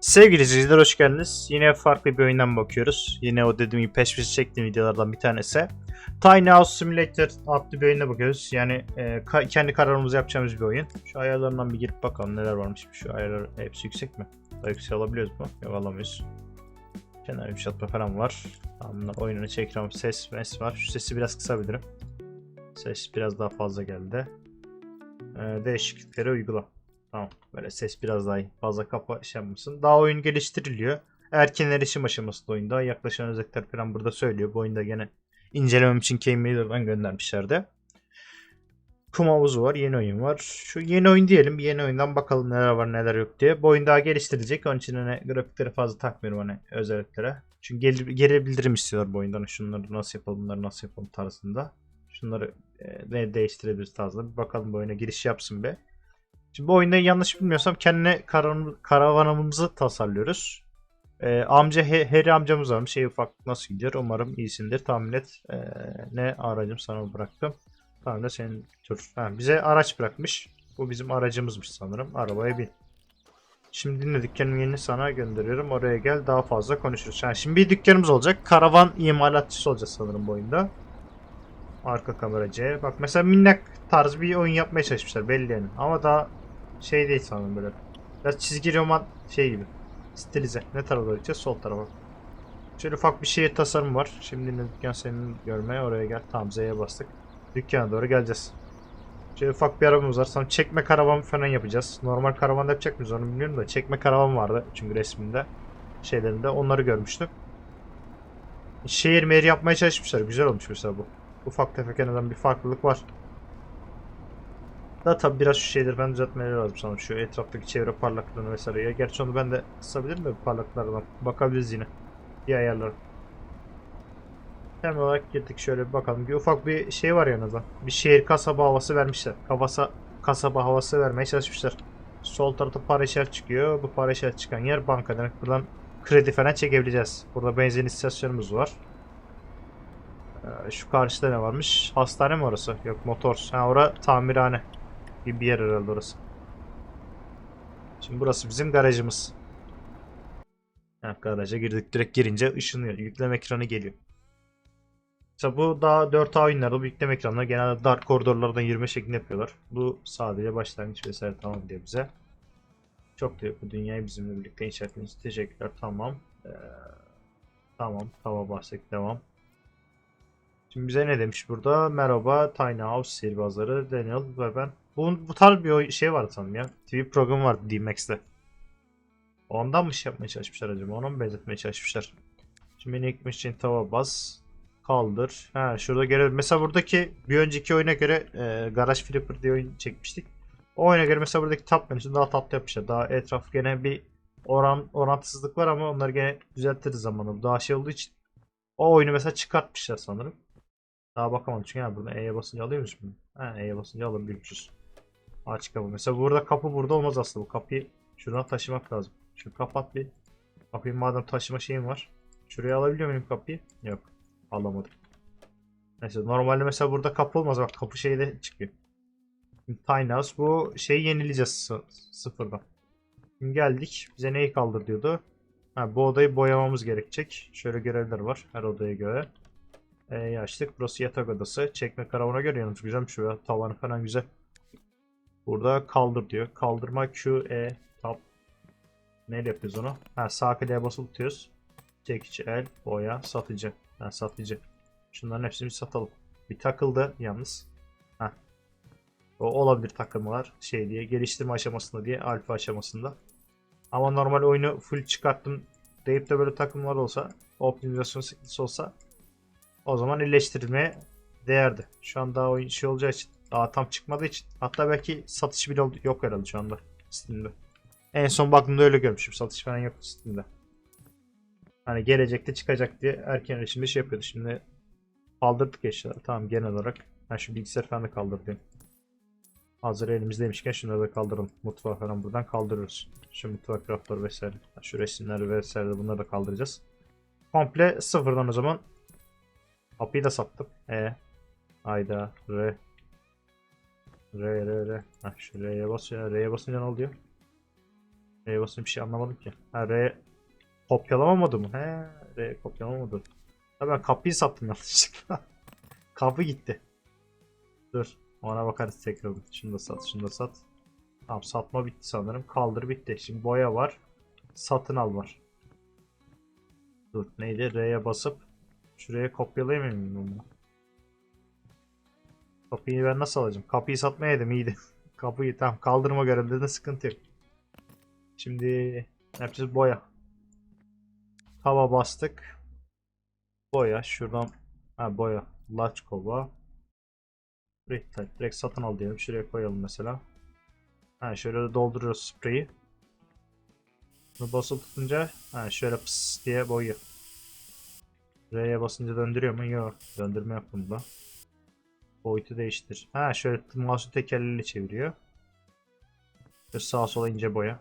Sevgili izleyiciler hoş geldiniz. Yine farklı bir oyundan bakıyoruz. Yine o dediğim gibi peş peşe çektiğim videolardan bir tanesi. Tiny House Simulator adlı bir oyuna bakıyoruz. Yani e, ka- kendi kararımızı yapacağımız bir oyun. Şu ayarlarından bir girip bakalım neler varmış. Şu ayarlar hepsi yüksek mi? Daha yüksek alabiliyoruz mu? Yok alamıyoruz. Kenar yumuşatma falan var. Tamam, oyunun içi ekran ses mes var. Şu sesi biraz kısabilirim. Ses biraz daha fazla geldi. E, değişiklikleri uygula. Tamam. Böyle ses biraz daha. Fazla kapa şey. Daha oyun geliştiriliyor. Erken erişim aşamasında oyunda. Yaklaşan özellikler falan burada söylüyor. Bu oyunda gene incelemem için Keymader'dan göndermişlerdi. Kum havuzu var. Yeni oyun var. Şu yeni oyun diyelim. Yeni oyundan bakalım neler var neler yok diye. Bu oyun daha geliştirilecek. Onun için hani grafikleri fazla takmıyorum hani özelliklere. Çünkü geri, geri bildirim istiyorlar bu oyundan. Şunları nasıl yapalım bunları nasıl yapalım tarzında. Şunları e, ne değiştirebiliriz tarzında. Bir bakalım bu oyuna giriş yapsın be. Şimdi bu oyunda yanlış bilmiyorsam kendine karavan, karavanımızı tasarlıyoruz. Ee, amca Harry amcamız varmış. Şey ufak nasıl gidiyor? Umarım iyisindir. Tahmin et. Ee, ne aracım sana bıraktım. Tamam da senin tur. Ha, bize araç bırakmış. Bu bizim aracımızmış sanırım. Arabaya bin. Şimdi dinle dükkanın yerini sana gönderiyorum. Oraya gel daha fazla konuşuruz. Yani şimdi bir dükkanımız olacak. Karavan imalatçısı olacağız sanırım bu oyunda. Arka kamera C. Bak mesela minnak tarz bir oyun yapmaya çalışmışlar belli yani. Ama daha şey değil sanırım böyle. Biraz çizgi roman şey gibi. Stilize. Ne tarafa gideceğiz? Sol tarafa. Şöyle ufak bir şehir tasarımı var. Şimdi ne dükkan senin görmeye oraya gel. Tamam Z'ye bastık. Dükkana doğru geleceğiz. Şöyle ufak bir arabamız var. Sonra çekme karavan falan yapacağız. Normal karavanda yapacak mıyız onu bilmiyorum da. Çekme karavan vardı çünkü resminde. Şeylerinde. Onları görmüştüm. Şehir mehir yapmaya çalışmışlar. Güzel olmuş mesela bu. Ufak tefek en bir farklılık var. Da tabi biraz şu şeyleri ben düzeltmeleri lazım sanırım. Şu etraftaki çevre parlaklığını vesaire. Ya gerçi onu ben de kısabilirim de parlaklardan. Bakabiliriz yine. Bir ayarlara. Temel olarak girdik şöyle bir bakalım. Bir ufak bir şey var yanında. Bir şehir kasaba havası vermişler. Kafasa kasaba havası vermeye çalışmışlar. Sol tarafta para işaret çıkıyor. Bu para işaret çıkan yer banka demek. Buradan kredi falan çekebileceğiz. Burada benzin istasyonumuz var. Ee, Şu karşıda ne varmış? Hastane mi orası? Yok motor. Ha ora tamirhane gibi bir yer herhalde orası. Şimdi burası bizim garajımız. Ha, garaja girdik. Direkt girince ışınıyor. Yükleme ekranı geliyor. Mesela bu daha 4A oyunlarda bu yükleme ekranları genelde dar koridorlardan yürüme şeklinde yapıyorlar. Bu sadece başlangıç vesaire tamam diyor bize. Çok diyor bu dünyayı bizimle birlikte inşa ettiğiniz teşekkürler tamam. Ee, tamam tamam bahsettik devam. Şimdi bize ne demiş burada? Merhaba Tiny House sihirbazları Daniel ve ben. Bu, bu tarz bir şey vardı sanırım ya. TV programı vardı D-Max'te. Ondan mı şey yapmaya çalışmışlar acaba? Ona mı benzetmeye çalışmışlar? Şimdi beni ekmek için tava bas. Kaldır. Ha şurada göre mesela buradaki bir önceki oyuna göre e, Garage Flipper diye oyun çekmiştik. O oyuna göre mesela buradaki tab menüsü daha tatlı yapmışlar. Daha etraf gene bir oran orantısızlık var ama onları gene düzeltiriz zamanla. Daha şey olduğu için o oyunu mesela çıkartmışlar sanırım. Daha bakamadım çünkü ha burada E'ye basınca alıyor musun? Ha E'ye basınca alabiliyormuşuz. Aç kapı. Mesela burada kapı burada olmaz aslında. Bu kapıyı şuradan taşımak lazım. Şunu kapat bir. Kapıyı madem taşıma şeyim var. Şuraya alabiliyor muyum kapıyı? Yok. Alamadım. Neyse normalde mesela burada kapı olmaz. Bak kapı şeyde çıkıyor. Şimdi Tiny House bu şeyi yenileyeceğiz sı- sıfırdan. Şimdi geldik. Bize neyi kaldır diyordu. Ha, bu odayı boyamamız gerekecek. Şöyle görevler var her odaya göre. E'yi açtık. Burası yatak odası. Çekme karavana göre yalnız güzelmiş ya. Tavanı falan güzel. Burada kaldır diyor. Kaldırma Q, E, tab. Neyle yapıyoruz onu? Ha sağ kliğe basılı tutuyoruz. Çekici el, boya, satıcı. Ha satıcı. Şunların hepsini bir satalım. Bir takıldı yalnız. Ha. O olabilir takılmalar şey diye geliştirme aşamasında diye alfa aşamasında. Ama normal oyunu full çıkarttım deyip de böyle takılmalar olsa optimizasyon sıkıntısı olsa o zaman iyileştirilmeye değerdi. Şu an daha oyun şey olacağı için daha tam çıkmadığı için hatta belki satış bile oldu- yok herhalde şu anda Steam'de. En son baktığımda öyle görmüşüm. Satış falan yok Steam'de. Hani gelecekte çıkacak diye erken erişimde şey yapıyordu. Şimdi kaldırdık eşyaları. Tamam genel olarak. Ben şu bilgisayar falan da kaldırdım. Hazır elimizdeymişken şunları da kaldıralım. Mutfağı falan buradan kaldırıyoruz. Şu mutfak rafları vesaire. Şu resimleri vesaire bunları da kaldıracağız. Komple sıfırdan o zaman Kapıyı da sattım. E. Ayda. R. R R R. Heh, şu R'ye basıyor. R'ye basınca ne oluyor? R'ye basınca bir şey anlamadım ki. Ha R kopyalamamadı mı? He R kopyalamamadı. Ha ben kapıyı sattım yanlışlıkla. Kapı gitti. Dur. Ona bakarız tekrar. Şunu da sat, şunu da sat. Tamam satma bitti sanırım. Kaldır bitti. Şimdi boya var. Satın al var. Dur neydi? R'ye basıp şuraya kopyalayamıyor muyum bunu? Kapıyı ben nasıl alacağım? Kapıyı satmayaydım iyiydi. Kapıyı tam kaldırma görevlerinde sıkıntı yok. Şimdi ne yapacağız? Boya. Tava bastık. Boya. Şuradan ha boya. Large kova. Direkt, direkt satın al diyelim. Şuraya koyalım mesela. Ha şöyle de dolduruyoruz spreyi. Bunu basılı tutunca ha şöyle pıs diye boyuyor. R'ye basınca döndürüyor mu? Yok. Döndürme yok bunda. Boyutu değiştir. Ha şöyle mouse'u tekerleğiyle çeviriyor. Şöyle sağa sola ince boya.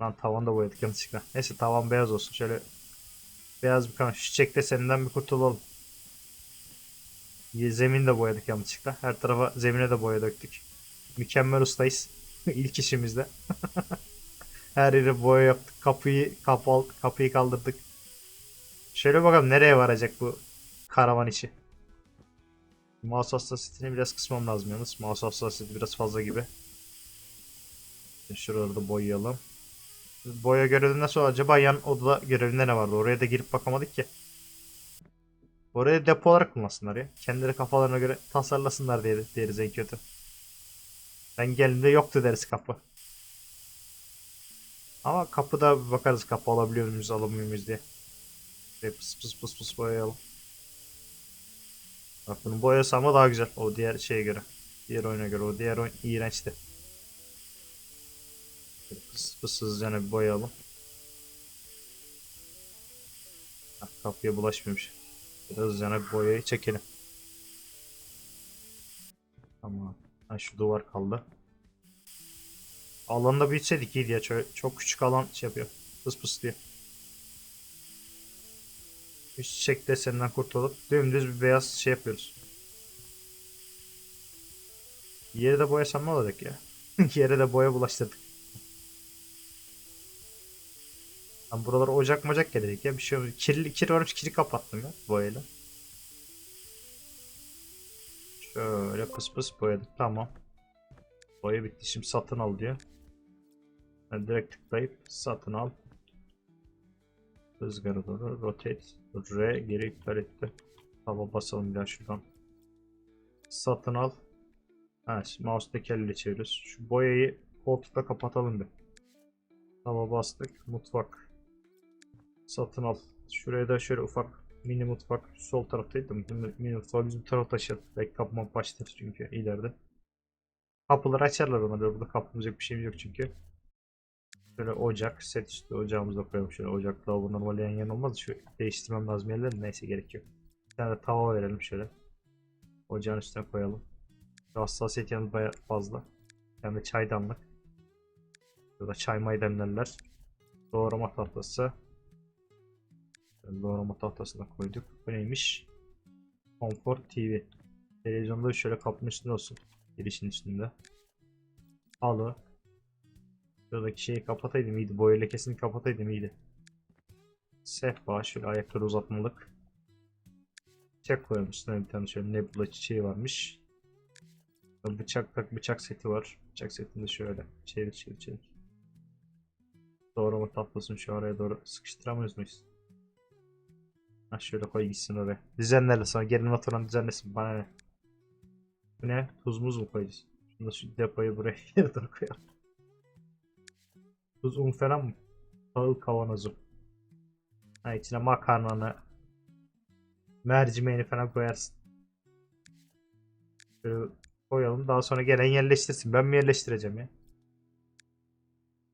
Lan tavan da boyadık yanlışlıkla. Neyse tavan beyaz olsun. Şöyle beyaz bir kanal. Çiçek deseninden bir kurtulalım. Zemin de boyadık yanlışlıkla. Her tarafa zemine de boya döktük. Mükemmel ustayız. İlk işimizde. Her yere boya yaptık. Kapıyı kapal, kapıyı kaldırdık. Şöyle bakalım nereye varacak bu karavan içi. Mouse hassasiyetini biraz kısmam lazım yalnız. Mouse hassasiyeti biraz fazla gibi. Şuraları da boyayalım. Boya görevi nasıl acaba yan odada görevinde ne vardı? Oraya da girip bakamadık ki. Oraya depo olarak kullansınlar ya. Kendileri kafalarına göre tasarlasınlar diye deriz en kötü. Ben geldiğimde yoktu deriz kapı. Ama kapıda bakarız kapı alabiliyor muyuz alamıyor muyuz diye. Şöyle pıs pıs pıs pıs boyayalım. Bak bunun boyası ama daha güzel. O diğer şeye göre. Diğer oyuna göre. O diğer oyun iğrençti. Pıs pıs hızlıca bir boyayalım. Hah, kapıya. Biraz hızlıca bir boyayı çekelim. Tamam. Ha, şu duvar kaldı. Alanda büyütseydik iyiydi ya. Çok, çok küçük alan şey yapıyor. Pıs pıs diyor. Üst çiçek deseninden kurtulup dümdüz bir beyaz şey yapıyoruz. Yere de boyasam ne olacak ya? Yere de boya bulaştırdık. Lan buralar ocak mocak gelecek ya bir şey olmuyor. Kirli, kir varmış kiri kapattım ya boyayla. Şöyle pıs pıs boyadım tamam. Boya bitti şimdi satın al diyor. Ben direkt tıklayıp satın al. Rüzgara doğru rotate. R geri iptal etti. Hava basalım bir daha şuradan. Satın al. Ha, mouse tekerleğiyle çeviriyoruz. Şu boyayı koltukla kapatalım bir. Hava bastık. Mutfak. Satın al. Şuraya da şöyle ufak mini mutfak sol taraftaydı. Mini mutfağı bizim tarafa taşıyalım. Belki kapıma başlar çünkü ileride. Kapıları açarlar ona. Burada kapımız bir şeyimiz yok çünkü. Şöyle ocak, set üstü ocağımıza koyalım. Şöyle ocak lavabo normal yan yana olmaz. Şu değiştirmem lazım yerleri. Neyse gerek yok. Bir tane de tava verelim şöyle. Ocağın üstüne koyalım. Şu hassasiyet yanı baya fazla. Bir tane de çaydanlık. Burada çay may demlerler. Doğrama tahtası. Şöyle doğrama tahtasına koyduk. Bu neymiş? Comfort TV. Televizyonda şöyle kapının üstünde olsun. Girişin üstünde. Halı. Şuradaki şeyi kapataydım iyiydi. Boya lekesini kapataydım iyiydi. Sehpa şöyle ayakları uzatmalık. Çiçek koyalım üstüne bir tane şöyle nebula çiçeği varmış. Bıçak bak bıçak seti var. Bıçak setinde şöyle çevir çevir çevir. Doğrama tahtasını şu araya doğru sıkıştıramıyoruz muyuz? Ha şöyle koy gitsin oraya. Düzenlerle sonra gelin oturan düzenlesin bana ne? Bu ne? Tuz muz mu koyacağız? Şunu da şu depoyu buraya doğru koyalım. Tuz un falan mı? Tahıl kavanozu. Ha içine makarnanı, mercimeğini falan koyarsın. Şöyle koyalım. Daha sonra gelen yerleştirsin. Ben mi yerleştireceğim ya?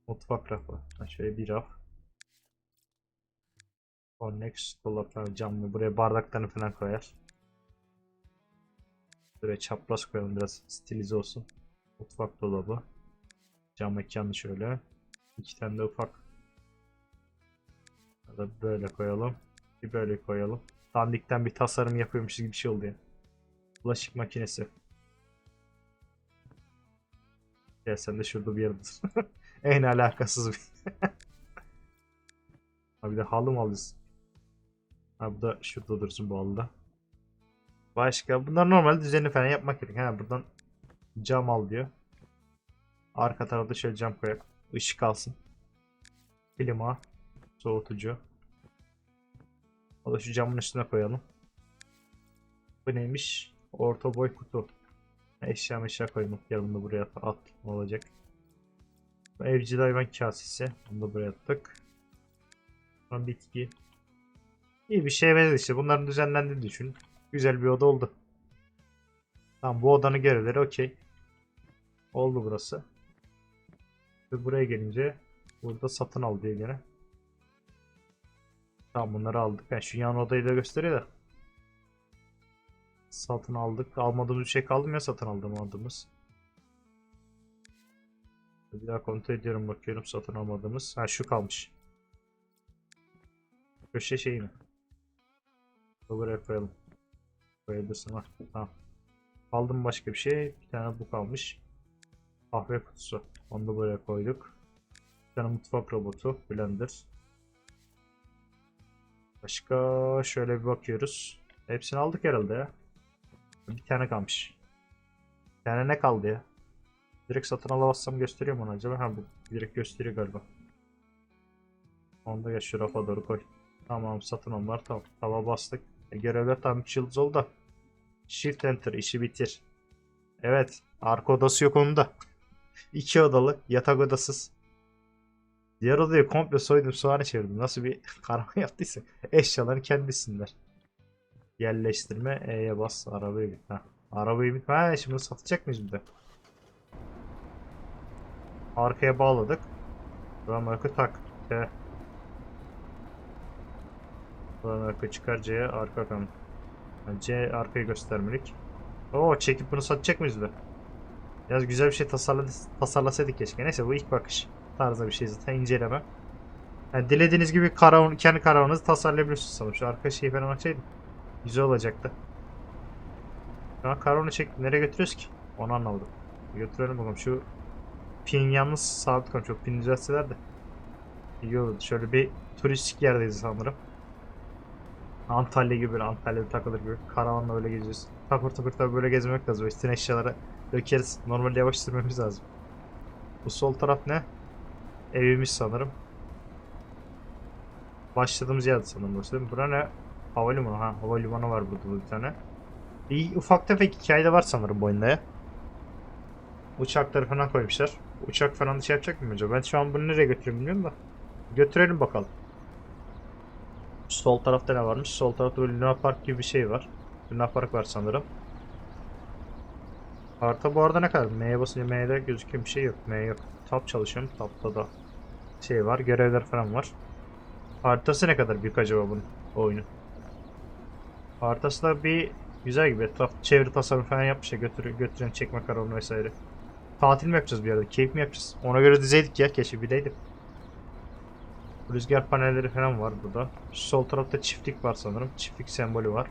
Mutfak rafı. Ha şöyle bir raf. Connex dolaplar camlı. Buraya bardaklarını falan koyar. Buraya çapraz koyalım biraz stilize olsun. Mutfak dolabı. Cam mekanı şöyle. İki tane de ufak. Ya da böyle koyalım. Bir böyle koyalım. Dandikten bir tasarım yapıyormuş gibi bir şey oldu ya. Bulaşık makinesi. Gel sen de şurada bir yerde dur. en alakasız bir. ha bir de halı mı alırız? Ha bu da şurada dursun bu halıda. Başka bunlar normal düzenli falan yapmak gerek. Ha buradan cam al diyor. Arka tarafta şöyle cam koyak. Işık alsın. Klima. Soğutucu. O da şu camın üstüne koyalım. Bu neymiş? Orta boy kutu. Eşya meşya koymak yanında buraya at olacak. Evcil hayvan kasesi. Bunu da buraya attık. Sonra bitki. İyi bir şey benziyor işte. Bunların düzenlendiğini düşün. Güzel bir oda oldu. Tamam bu odanın görevleri okey. Oldu burası. Ve buraya gelince burada satın al diye gene. Tamam bunları aldık. Ben şu yan odayı da gösteriyor da. Satın aldık. Almadığımız bir şey kaldı mı ya satın aldığım aldığımız. Bir daha kontrol ediyorum bakıyorum satın almadığımız. Ha şu kalmış. Köşe şeyi mi? Bu Buraya koyalım. Koyabilirsin ha. Tamam. Aldım başka bir şey. Bir tane bu kalmış. Kahve kutusu. Onu da buraya koyduk. Bir tane mutfak robotu. Blender. Başka şöyle bir bakıyoruz. Hepsini aldık herhalde ya. Bir tane kalmış. Bir tane ne kaldı ya? Direkt satın alamazsam gösteriyor mu onu acaba? Ha bu direkt gösteriyor galiba. Onu da ya şu rafa doğru koy. Tamam satın var tamam. Tava bastık. E, görevler tam 3 yıldız oldu. Shift Enter işi bitir. Evet. Arka odası yok onun da. İki odalı. Yatak odasız. Diğer odayı komple soydum soğanı çevirdim. Nasıl bir karma yaptıysa. Eşyaların kendisinler. Yerleştirme E'ye bas. Arabayı bit. Ha. Arabayı bit. Ha şimdi satacak mıyız bir de? Arkaya bağladık. Ramarkı tak. T. Ramarkı çıkar C'ye arka kan. C arkayı göstermelik. Oo çekip bunu satacak mıyız bir de? Biraz güzel bir şey tasarlasaydık keşke. Neyse bu ilk bakış tarzı bir şey zaten inceleme. Yani dilediğiniz gibi karavan, kendi karavanınızı tasarlayabiliyorsunuz sanırım. Şu arka şeyi falan açaydım. Güzel olacaktı. Şu an karavanı çek nereye götürüyoruz ki? Onu anlamadım. Götürelim bakalım şu pin yalnız sabit kalmış. Çok pin düzeltseler de iyi olurdu. Şöyle bir turistik yerdeyiz sanırım. Antalya gibi böyle Antalya'da takılır gibi. Karavanla böyle geziyoruz. Takır takır tabi böyle gezmek lazım. Üstüne eşyaları dökeriz. Normalde yavaş sürmemiz lazım. Bu sol taraf ne? Evimiz sanırım. Başladığımız yerde sanırım burası değil mi? Bura ne? Havalimanı. Ha havalimanı var burada bir tane. Bir ufak tefek hikaye de var sanırım bu oyunda ya. Uçakları falan koymuşlar. Uçak falan da şey yapacak mı acaba? Ben şu an bunu nereye götüreyim bilmiyorum da. Götürelim bakalım. Sol tarafta ne varmış? Sol tarafta böyle Luna Park gibi bir şey var. Luna Park var sanırım. Harita bu arada ne kadar? M'ye basınca M'de gözüküyor bir şey yok. M yok. Tab çalışıyorum. Tab'da da şey var. Görevler falan var. Haritası ne kadar büyük acaba bunun oyunu? Haritası da bir güzel gibi. Etraf çevre tasarım falan yapmışlar. Götür, götüren çekme karavanı vesaire. Tatil mi yapacağız bir yerde? Keyif mi yapacağız? Ona göre dizeydik ya. Keşke bileydim. Rüzgar panelleri falan var burada. Sol tarafta çiftlik var sanırım. Çiftlik sembolü var.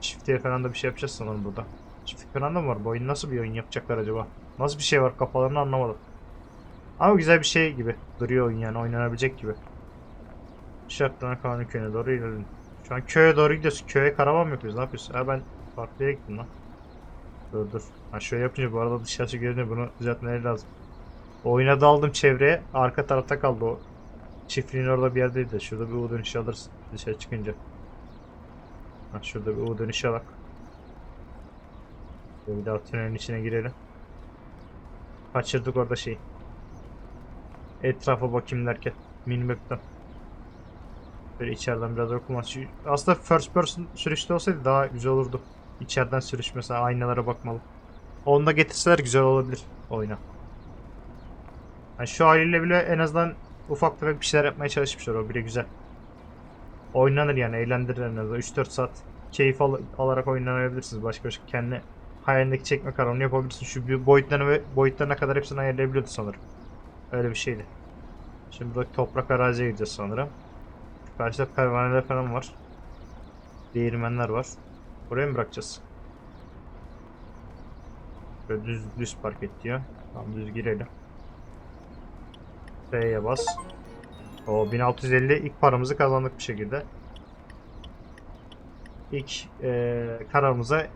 Çiftliğe falan da bir şey yapacağız sanırım burada. Çiftlik falan da mı var? Bu oyun nasıl bir oyun yapacaklar acaba? Nasıl bir şey var kafalarını anlamadım. Ama güzel bir şey gibi duruyor oyun yani oynanabilecek gibi. Şartlarına Kanun köyüne doğru ilerledim. Şu an köye doğru gidiyoruz. Köye karavan mı yapıyoruz? Ne yapıyoruz? Ha ben farklı yere gittim lan. Dur dur. Ha şöyle yapınca bu arada dışarısı görünüyor. Bunu düzeltmeleri lazım. Oyuna daldım çevreye. Arka tarafta kaldı o. Çiftliğin orada bir yerdeydi de. Şurada bir U dönüşü alırız dışarı çıkınca. Ha şurada bir U dönüşü alak. Bir daha tünelin içine girelim. Kaçırdık orada şeyi. Etrafa bakayım derken. Minimap'ten. Böyle içeriden biraz okuması. Şu- Aslında first person sürüşte olsaydı daha güzel olurdu. İçeriden sürüş mesela aynalara bakmalı. Onu da getirseler güzel olabilir oyuna. Yani şu haliyle bile en azından ufak tefek bir şeyler yapmaya çalışmışlar. O bile güzel. Oynanır yani eğlendirir en azından. 3-4 saat keyif al- alarak oynanabilirsiniz. Başka başka kendi hayalindeki çekme kararını yapabilirsin. Şu bir boyutlarına ve boyutlarına kadar hepsini ayarlayabiliyordu sanırım. Öyle bir şeydi. Şimdi burada toprak araziye gideceğiz sanırım. Karşıda pervaneler falan var. Değirmenler var. Buraya mı bırakacağız? Böyle düz düz park et diyor. Tamam düz girelim. F'ye bas. O 1650 ilk paramızı kazandık bir şekilde. İlk eee kararımıza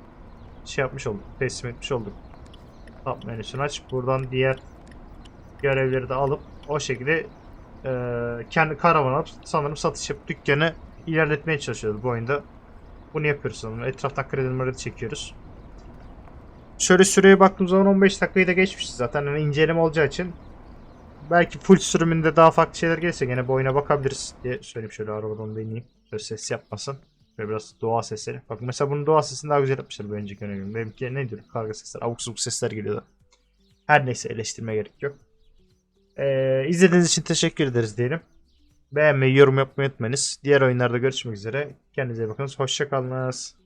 şey yapmış olduk. Teslim etmiş olduk. Tab menüsünü aç. Buradan diğer görevleri de alıp o şekilde eee, kendi karavan alıp sanırım satış yapıp dükkanı ilerletmeye çalışıyoruz bu oyunda. Bunu yapıyoruz sanırım. Etraftan kredi çekiyoruz. Şöyle süreye baktığım zaman 15 dakikayı da geçmişiz zaten. Yani inceleme olacağı için belki full sürümünde daha farklı şeyler gelirse gene bu oyuna bakabiliriz diye söyleyeyim şöyle arabadan da ineyim. Şöyle ses yapmasın. Böyle biraz doğa sesleri. Bak mesela bunun doğa sesini daha güzel yapmışlar bu önceki önergim. Benimki ne diyor? Karga sesler. Abuk subuk sesler geliyordu. Her neyse eleştirmeye gerek yok. Ee, izlediğiniz için teşekkür ederiz diyelim. Beğenmeyi, yorum yapmayı unutmayınız. Diğer oyunlarda görüşmek üzere. Kendinize bakınız. Hoşçakalınız.